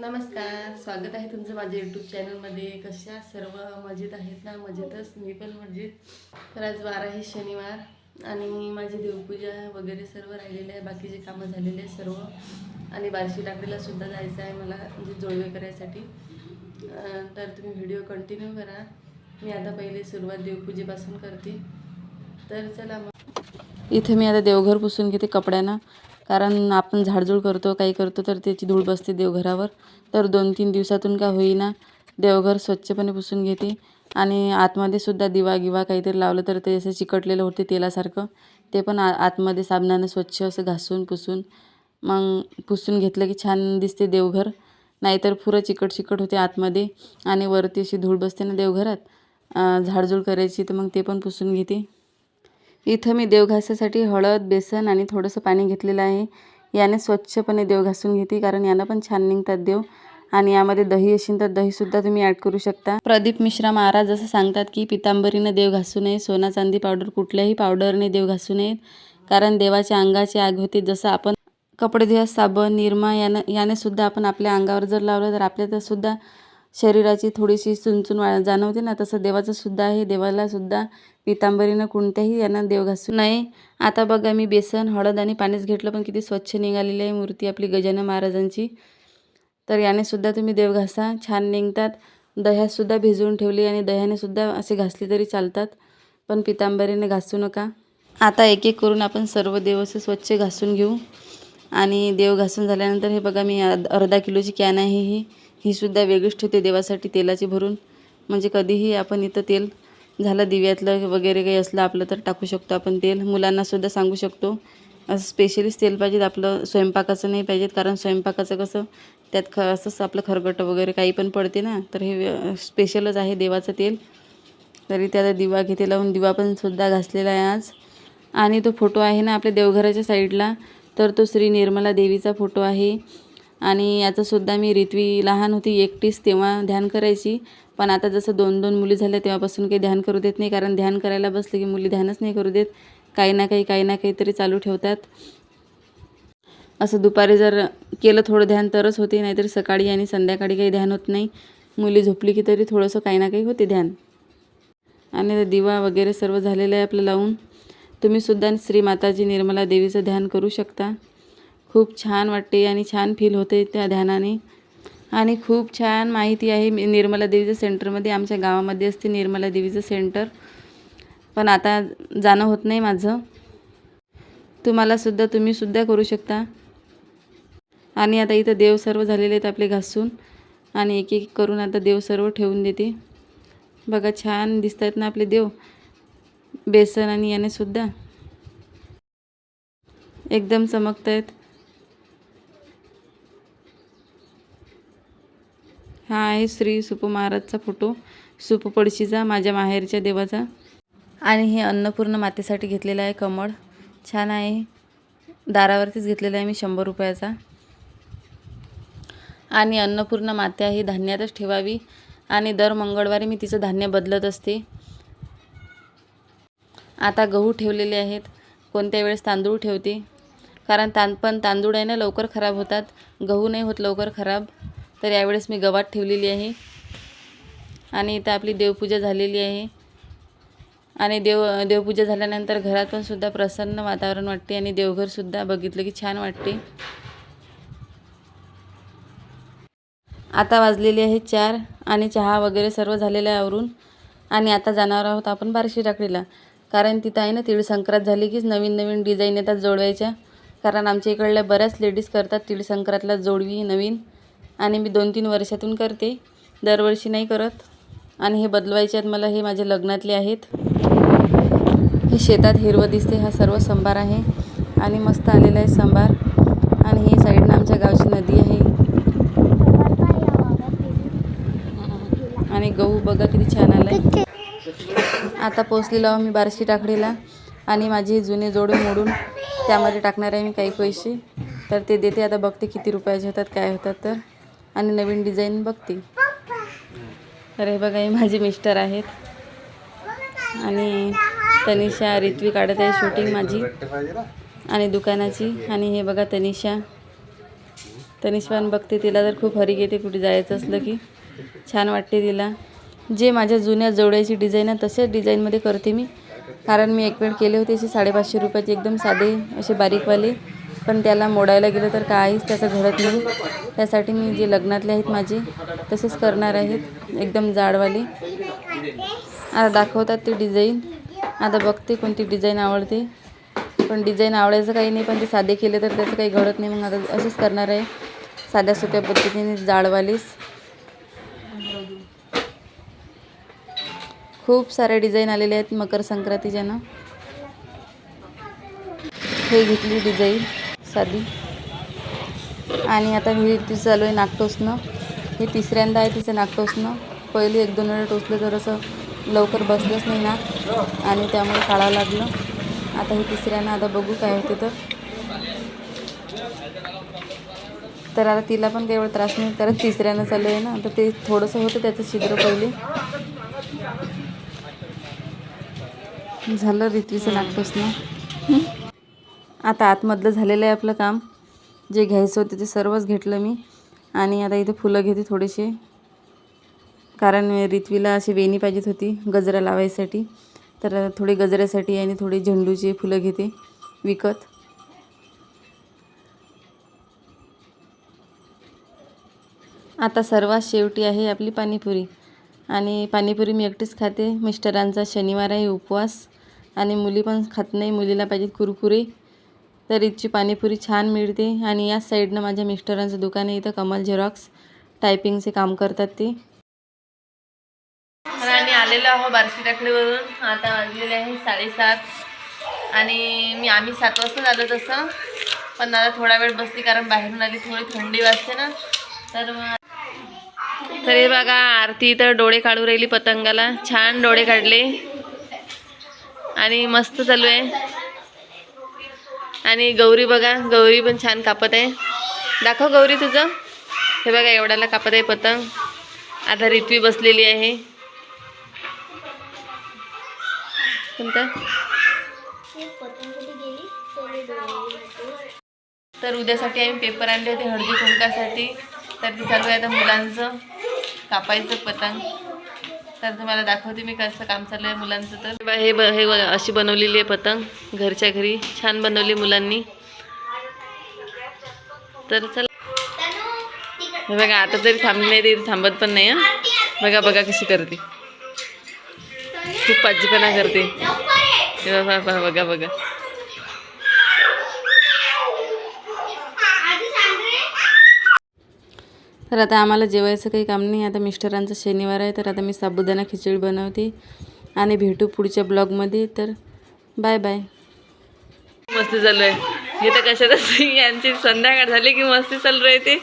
नमस्कार स्वागत आहे तुमचं माझ्या यूट्यूब चॅनलमध्ये कशा सर्व मजेत आहेत ना? मजेतच. मी पण मजेत. तर आज वार आहे शनिवार आणि माझी देवपूजा वगैरे सर्व राहिलेले आहे. बाकीचे कामं झालेले आहे सर्व. आणि बार्शी टाकडीला सुद्धा जायचं आहे मला म्हणजे जोडवे करायसाठी. तर तुम्ही व्हिडिओ कंटिन्यू करा. मी आता पहिले सुरुवात देवपूजेपासून करते. तर चला मग. इथे मी आता देवघर पुसून घेते कपड्यानं. कारण आपण झाडझूड करतो काही करतो तर त्याची धूळ बसते देवघरावर. तर दोन तीन दिवसातून का होईना देवघर स्वच्छपणे पुसून घेते. आणि आतमध्ये सुद्धा दिवा गिवा काहीतरी लावलं तर ते असं चिकटलेलं होते तेलासारखं. ते पण आ आतमध्ये साबणानं स्वच्छ असं घासून पुसून. मग पुसून घेतलं की छान दिसते देवघर. नाहीतर पुरं चिकट चिकट होते आतमध्ये आणि वरती अशी धूळ बसते ना देवघरात. झाडझूळ झाडझूड करायची तर मग ते पण पुसून घेते. इथं मी देव घासासाठी हळद बेसन आणि थोडंसं पाणी घेतलेलं आहे. याने स्वच्छपणे देव घासून घेते कारण यानं पण छान निघतात देव. आणि यामध्ये दही असेल तर दहीसुद्धा तुम्ही ॲड करू शकता. प्रदीप मिश्रा महाराज जसं सांगतात की पितांबरीनं देव घासू नये सोना चांदी पावडर कुठल्याही पावडरने देव घासू नयेत. कारण देवाच्या अंगाची आग होते जसं आपण कपडे धुया साबण निरमा यानं याने सुद्धा आपण आपल्या अंगावर जर लावलं तर आपल्या सुद्धा शरीराची थोडीशी चुनचुन वा जाणवते ना तसं देवाचं सुद्धा आहे देवालासुद्धा पितांबरीनं कोणत्याही यांना देव घासू नये. आता बघा मी बेसन हळद आणि पाणीच घेतलं पण किती स्वच्छ निघालेली आहे मूर्ती आपली गजानन महाराजांची. तर याने सुद्धा तुम्ही देव घासा. छान निघतात. दह्यातसुद्धा भिजवून ठेवली आणि दह्याने सुद्धा असे घासले तरी चालतात पण पितांबरीने घासू नका. आता एक एक करून आपण सर्व देव असे स्वच्छ घासून घेऊ. आणि देव घासून झाल्यानंतर हे बघा मी अर्धा किलोची कॅन आहे ही. ही सुद्धा वेगळीच ठेवते देवासाठी तेलाची भरून. म्हणजे कधीही आपण इथं तेल झालं दिव्यातलं वगैरे काही असलं आपलं तर टाकू शकतो आपण तेल. मुलांनासुद्धा सांगू शकतो. असं स्पेशलीच तेल पाहिजेत आपलं स्वयंपाकाचं नाही पाहिजेत कारण स्वयंपाकाचं कसं त्यात ख असंच आपलं खरगटं वगैरे काही पण पडते ना तर हे स्पेशलच आहे देवाचं तेल. तरी त्याला दिवा घेते लावून दिवा पण सुद्धा घासलेला आहे आज. आणि तो फोटो आहे ना आपल्या देवघराच्या साईडला तर तो श्री निर्मला देवीचा फोटो आहे. आणि याचंसुद्धा मी रित्वी लहान होती एकटीच तेव्हा ध्यान करायची. पण आता जसं दोन दोन मुली झाल्या तेव्हापासून काही ध्यान करू देत नाही कारण ध्यान करायला बसलं की मुली ध्यानच नाही करू देत. काही ना काही काही ना काहीतरी चालू ठेवतात. असं दुपारी जर केलं थोडं ध्यान तरच होते नाहीतर सकाळी आणि संध्याकाळी काही ध्यान होत नाही. मुली झोपली की तरी थोडंसं काही ना काही होते ध्यान. आणि दिवा वगैरे सर्व झालेलं आहे आपलं लावून. तुम्हीसुद्धा श्री माताजी निर्मला देवीचं ध्यान करू शकता. खूप छान वाटते आणि छान फील होते त्या ध्यानाने. आणि खूप छान माहिती आहे मी- निर्मला देवीचं सेंटरमध्ये आमच्या गावामध्ये असते निर्मला देवीचं सेंटर पण आता जाणं होत नाही माझं. तुम्हालासुद्धा तुम्हीसुद्धा करू शकता. आणि आता इथं देव सर्व झालेले आहेत आपले घासून. आणि एक एक करून आता देव सर्व ठेवून देते. बघा छान दिसत आहेत ना आपले देव. बेसन आणि यानेसुद्धा एकदम चमकत आहेत हा आहे श्री सुप महाराजचा फोटो. सुपपडशीचा माझ्या माहेरच्या देवाचा. आणि हे अन्नपूर्ण मातेसाठी घेतलेलं आहे कमळ. छान आहे. दारावरतीच घेतलेला आहे मी शंभर रुपयाचा. आणि अन्नपूर्ण मात्या ही धान्यातच ठेवावी. आणि दर मंगळवारी मी तिचं धान्य बदलत असते. आता गहू ठेवलेले आहेत. कोणत्या वेळेस तांदूळ ठेवते? कारण तां पण तांदूळ आहे ना लवकर खराब होतात. गहू नाही होत लवकर खराब. तर यावेळेस मी गवात ठेवलेली आहे. आणि इथं आपली देवपूजा झालेली आहे. आणि देव देवपूजा झाल्यानंतर घरात पण सुद्धा प्रसन्न वातावरण वाटते आणि देवघरसुद्धा बघितलं की छान वाटते. आता वाजलेली आहे चार आणि चहा वगैरे सर्व झालेलं आहे आवरून. आणि आता जाणार आहोत आपण बार्शी टाकडीला कारण तिथं आहे ना तीळ संक्रांत झाली कीच नवीन नवीन डिझाईन येतात जोडवायच्या. कारण आमच्या इकडल्या बऱ्याच लेडीज करतात तिळसंक्रांतला जोडवी नवीन. आणि मी दोन तीन वर्षातून करते. दरवर्षी नाही करत. आणि हे बदलवायचे आहेत मला हे माझ्या लग्नातले आहेत. हे शेतात हिरवं दिसते हा सर्व संभार आहे. आणि मस्त आलेला आहे संभार. आणि हे साईडनं आमच्या गावची नदी आहे. आणि गहू बघा किती छान आलाय. आता पोचलेलो आहो मी बारशी टाकडीला. आणि माझे जुने जोडे मोडून त्यामध्ये टाकणार आहे मी काही पैसे. तर ते देते आता बघते किती रुपयाचे होतात काय होतात तर. आणि नवीन डिझाईन बघते. तर हे बघा हे माझे मिस्टर आहेत. आणि तनिषा रित्वी काढत आहे शूटिंग माझी. आणि दुकानाची. आणि हे बघा तनिषा. तनिष्वान बघते तिला तर खूप हरी येते कुठे जायचं असलं की. छान वाटते तिला. जे माझ्या जुन्या जोड्याची डिझाईन आहे तशाच डिझाईनमध्ये करते मी. कारण मी एक वेळ केले होते असे साडेपाचशे रुपयाचे एकदम साधे असे बारीकवाले. पण त्याला मोडायला गेलं तर काहीच त्याचं घडत नाही. त्यासाठी मी जे लग्नातले आहेत माझे तसेच करणार आहेत. एकदम जाडवाले. आता दाखवतात ती डिझाईन आता बघते कोणती डिझाईन आवडते. पण डिझाईन आवडायचं काही नाही पण ते साधे केले तर त्याचं काही घडत नाही. मग आता असेच करणार आहे. साध्या सोप्या पद्धतीने जाडवालीच. खूप साऱ्या डिझाईन आलेले आहेत मकर संक्रांतीच्या ना हे घेतली डिझाईन साधी आणि आता मी ती चालू आहे नाक हे तिसऱ्यांदा आहे तिचं नाक पहिले एक दोन वेळा टोचलं तर असं लवकर बसलंच नाही नाक आणि त्यामुळे काढावं लागलं. आता हे तिसऱ्यांना आता बघू काय होते तर. तर आता तिला पण काही त्रास नाही. कारण तिसऱ्यानं चालू आहे ना. तर ते थोडंसं होतं त्याचं छिद्र पहिले. झालं रित्वीचं नागटोचणं आता आतमधलं झालेलं आहे आपलं काम. जे घ्यायचं होतं ते सर्वच घेतलं मी. आणि आता इथे फुलं घेते थोडेसे. कारण रित्वीला अशी वेणी पाहिजेत होती गजरा लावायसाठी. तर थोडी गजऱ्यासाठी आणि थोडे झेंडूचे फुलं घेते विकत. आता सर्वात शेवटी आहे आपली पाणीपुरी. आणि पाणीपुरी मी एकटीच खाते. मिस्टरांचा शनिवार आहे उपवास. आणि मुली पण खात नाही. मुलीला पाहिजेत कुरकुरे. तर इथची पाणीपुरी छान मिळते. आणि या साईडनं माझ्या मिस्टरांचं दुकान आहे. इथं कमल झेरॉक्स टायपिंगचे काम करतात ते. तर आम्ही आलेलो आहो बार्शी टाकडीवरून आता वाजलेले आहे साडेसात. आणि मी आम्ही सात वाजता आलो तसं. पण आता थोडा वेळ बसली कारण बाहेरून आली थोडी थंडी वाजते ना. तर मग बघा आरती तर डोळे काढू राहिली पतंगाला. छान डोळे काढले. आणि मस्त चालू आहे. आणि गौरी बघा गौरी पण छान कापत आहे. दाखव गौरी तुझं. हे बघा एवढ्याला कापत आहे पतंग. आता रित्वी बसलेली आहे. कोणतं? तर उद्यासाठी आम्ही पेपर आणले होते हळदी कुंकासाठी. तर ते चालू आहे आता मुलांचं. कापायचं पतंग. तर तुम्हाला दाखवते मी कसं काम चालू आहे मुलांचं तर. बा- हे ब हे अशी बनवलेली आहे पतंग घरच्या घरी. छान बनवली मुलांनी. तर चला. हे बघा आता तरी थांबली नाही तरी थांबत पण नाही हं. बघा बघा कशी करते. खूप पाजीपणा करते. बघा बघा बघा. तर आता आम्हाला जेवायचं काही काम नाही. आता मिस्टरांचं शनिवार आहे तर आता मी साबुदाणा खिचडी बनवते आणि भेटू पुढच्या ब्लॉगमध्ये. तर बाय बाय. मस्ती चालू आहे. हे तर कशातच यांची संध्याकाळ झाली की मस्ती चालू राहते.